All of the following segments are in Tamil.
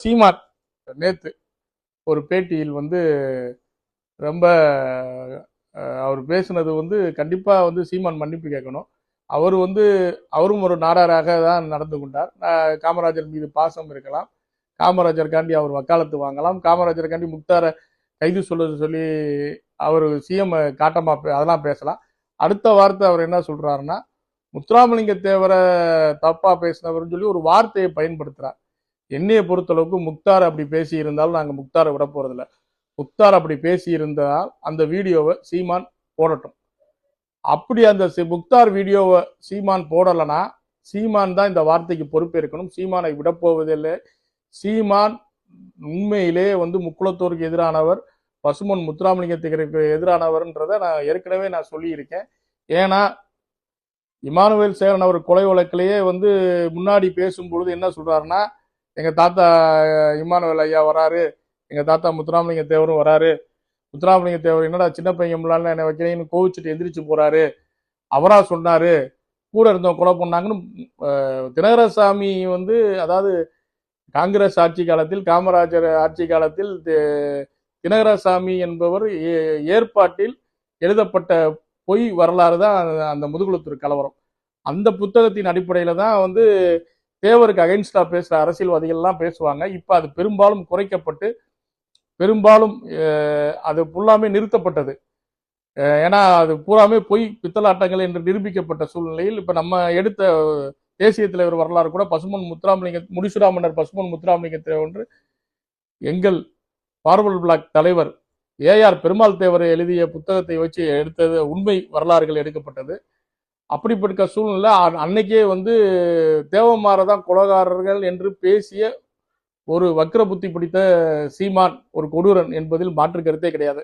சீமான் நேத்து ஒரு பேட்டியில் வந்து ரொம்ப அவர் பேசுனது வந்து கண்டிப்பாக வந்து சீமான் மன்னிப்பு கேட்கணும். அவர் வந்து அவரும் ஒரு நாடாராக தான் நடந்து கொண்டார். காமராஜர் மீது பாசம் இருக்கலாம். காமராஜருக்காண்டி அவர் வக்காலத்து வாங்கலாம். காமராஜருக்காண்டி முக்தாரை கைது சொல்லுறது சொல்லி அவர் சிஎம் காட்டமா பே- அதெல்லாம் பேசலாம். அடுத்த வார்த்தை அவர் என்ன சொல்றாருன்னா முத்துராமலிங்க தேவரை தப்பா பேசினவர்னு சொல்லி ஒரு வார்த்தையை பயன்படுத்துறார். என்னையை பொறுத்தளவுக்கு முக்தார் அப்படி பேசி இருந்தாலும் முக்தாரை விட போகிறதில்ல முக்தார் அப்படி பேசி இருந்தால் அந்த வீடியோவை சீமான் போடட்டும். அப்படி அந்த முக்தார் வீடியோவை சீமான் போடலைன்னா சீமான் தான் இந்த வார்த்தைக்கு பொறுப்பேற்கணும். சீமானை விடப்போவதில்லை சீமான் உண்மையிலே வந்து முக்குளத்தோருக்கு எதிரானவர் பசுமன் முத்துராமலிங்கத்துக்கு எதிரானவர்ன்றதை நான் ஏற்கனவே நான் சொல்லியிருக்கேன். ஏன்னா இமானுவேல் சேரன் அவர் கொலை வழக்கிலேயே வந்து முன்னாடி பேசும்பொழுது என்ன சொல்றாருன்னா எங்கள் தாத்தா அஹ், இமானுவேல் ஐயா வராரு. எங்கள் தாத்தா முத்துராமலிங்க தேவரும் வராரு. முத்துராமலிங்க தேவர் என்னடா சின்ன பையன் முன்னால என்ன வைக்கிறீங்கன்னு கோவிச்சுட்டு எந்திரிச்சு போறாரு. அவரா சொன்னாரு கூட இருந்தவங்க கொலை பண்ணாங்கன்னு தினகரசாமி வந்து அதாவது காங்கிரஸ் ஆட்சி காலத்தில் காமராஜர் ஆட்சி காலத்தில் தினகரசாமி என்பவர் ஏ- ஏற்பாட்டில் எழுதப்பட்ட பொய் வரலாறு தான் அந்த- அந்த முதுகுளத்தூர் கலவரம். அந்த புத்தகத்தின் அடிப்படையில் தான் வந்து தேவருக்கு அகைன்ஸ்டா பேசுகிற அரசியல்வாதிகள்லாம் பேசுவாங்க. இப்போ அது பெரும்பாலும் குறைக்கப்பட்டு பெரும்பாலும் அது ஃபுல்லாமே நிறுத்தப்பட்டது. ஏன்னா அது பூராமே பொய் பித்தலாட்டங்கள் என்று நிரூபிக்கப்பட்ட சூழ்நிலையில் இப்போ நம்ம எடுத்த தேசிய தலைவர் வரலாறு கூட பசுமன் முத்துராமலிங்க முடிசுராமன்னர் பசுமன் முத்துராமலிங்க ஒன்று. எங்கள் பார்வல் பிளாக் தலைவர் ஏஆர் பெருமாள் தேவர் எழுதிய புத்தகத்தை வச்சு எடுத்தது உண்மை வரலாறுகள் எடுக்கப்பட்டது. அப்படிப்பட்ட சூழ்நிலை அன்னைக்கே வந்து தேவமாரதான் குலகாரர்கள் என்று பேசிய ஒரு வக்ர புத்தி பிடித்த சீமான் ஒரு கொடூரன் என்பதில் மாற்று கருத்தே கிடையாது.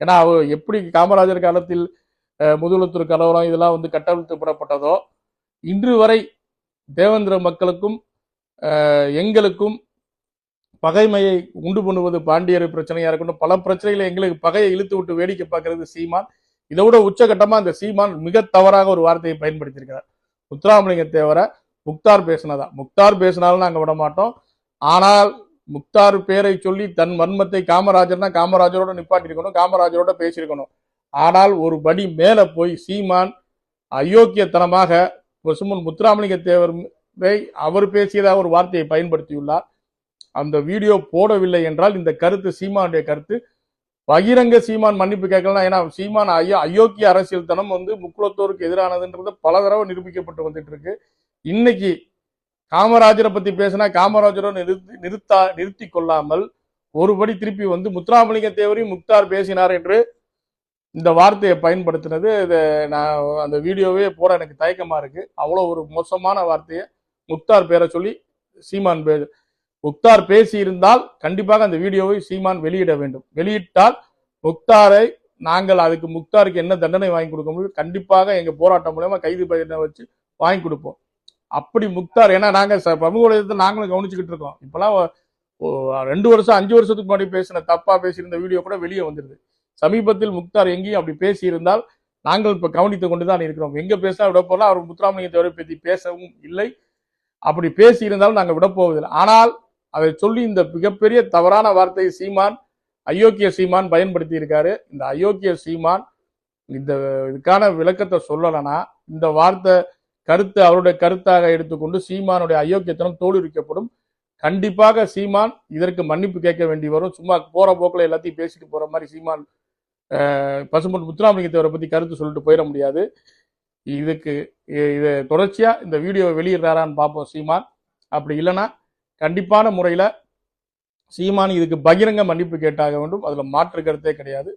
ஏன்னா அவர் எப்படி காமராஜர் காலத்தில் அஹ், முதுகுளத்தூர் கலவரம் இதெல்லாம் வந்து கட்டவிழ்த்துப்படப்பட்டதோ இன்று வரை தேவேந்திர மக்களுக்கும் எங்களுக்கும் பகைமையை உண்டு பண்ணுவது பாண்டியர் பிரச்சனையாக இருக்கட்டும் பல பிரச்சனைகளை எங்களுக்கு பகையை இழுத்து விட்டு வேடிக்கை பார்க்கறது சீமான். இதை விட உச்சகட்டமா இந்த சீமான் மிக தவறாக ஒரு வார்த்தையை பயன்படுத்தியிருக்கிறார். முத்துராமலிங்க தேவரை முக்தார் பேசினதா? முக்தார் பேசினாலும் நாங்கள் விட மாட்டோம். ஆனால் முக்தார் பேரை சொல்லி தன் மன்மத்தை காமராஜர்னா காமராஜரோட நிப்பாட்டிருக்கணும் காமராஜரோட பேசியிருக்கணும். ஆனால் ஒரு படி மேலே போய் சீமான் அயோக்கியத்தனமாக பசுமன் முத்துராமலிங்க தேவரை அவர் பேசியதாக ஒரு வார்த்தையை பயன்படுத்தியுள்ளார். அந்த வீடியோ போடவில்லை என்றால் இந்த கருத்து சீமானுடைய கருத்து பகிரங்க சீமான் மன்னிப்பு கேட்கலாம் ஏன்னா சீமான் ஐயோ அயோக்கிய அரசியல் தனம் வந்து முக்குளத்தோருக்கு எதிரானதுன்றது பல தடவை நிரூபிக்கப்பட்டு வந்துட்டு இருக்கு இன்னைக்கு காமராஜரை பத்தி பேசினா காமராஜரை நிறுத்தி நிறுத்தா நிறுத்தி கொள்ளாமல் ஒருபடி திருப்பி வந்து முத்துராமலிங்க தேவரையும் முக்தார் பேசினார் என்று இந்த வார்த்தையை பயன்படுத்தினது. இதை நான் அந்த வீடியோவே போற எனக்கு தயக்கமா இருக்கு. அவ்வளோ ஒரு மோசமான வார்த்தையை முக்தார் பேரை சொல்லி சீமான் பே முக்தார் பேசியிருந்தால் கண்டிப்பாக அந்த வீடியோவை சீமான் வெளியிட வேண்டும். வெளியிட்டால் முக்தாரை நாங்கள் அதுக்கு முக்தாருக்கு என்ன தண்டனை வாங்கி கொடுக்க முடியும் கண்டிப்பாக எங்கள் போராட்டம் மூலயமா கைது பயிரை வச்சு வாங்கி கொடுப்போம். அப்படி முக்தார் ஏன்னா நாங்கள் சமூகத்தை சமூக நாங்களும் கவனிச்சுக்கிட்டு இருக்கோம். இப்போலாம் ரெண்டு வருஷம் அஞ்சு வருஷத்துக்கு முன்னாடி பேசின தப்பாக பேசியிருந்த வீடியோ கூட வெளியே வந்துடுது சமீபத்தில் முக்தார் எங்கேயும் அப்படி பேசியிருந்தால் நாங்கள் இப்போ கவனித்து கொண்டு தான் இருக்கிறோம். எங்கே பேசினா விட போகலாம் அவர் முத்துராமலிங்கத்தை பற்றி பேசவும் இல்லை. அப்படி பேசி இருந்தாலும் நாங்கள் விட போவதில்லை. ஆனால் அதை சொல்லி இந்த மிகப்பெரிய தவறான வார்த்தையை சீமான் அயோக்கிய சீமான் பயன்படுத்தி இருக்காரு இந்த அயோக்கிய சீமான் இந்த இதுக்கான விளக்கத்தை சொல்லலைன்னா இந்த வார்த்தை கருத்து அவருடைய கருத்தாக எடுத்துக்கொண்டு சீமானுடைய அயோக்கியத்தனம் தோலுரிக்கப்படும். கண்டிப்பாக சீமான் இதற்கு மன்னிப்பு கேட்க வேண்டி வரும். சும்மா போற போக்கில் எல்லாத்தையும் பேசிட்டு போற மாதிரி சீமான் பசுமன் பசும்பொன் முத்துராமலிங்கத்தவரை பத்தி கருத்து சொல்லிட்டு போயிட முடியாது. இதுக்கு இதை தொடர்ச்சியா இந்த வீடியோவை வெளியிடுறாரான்னு பார்ப்போம் சீமான். அப்படி இல்லைன்னா கண்டிப்பான முறையில் சீமான் இதுக்கு பகிரங்க மன்னிப்பு கேட்டாக வேண்டும். அதில் மாற்று கருத்தே கிடையாது.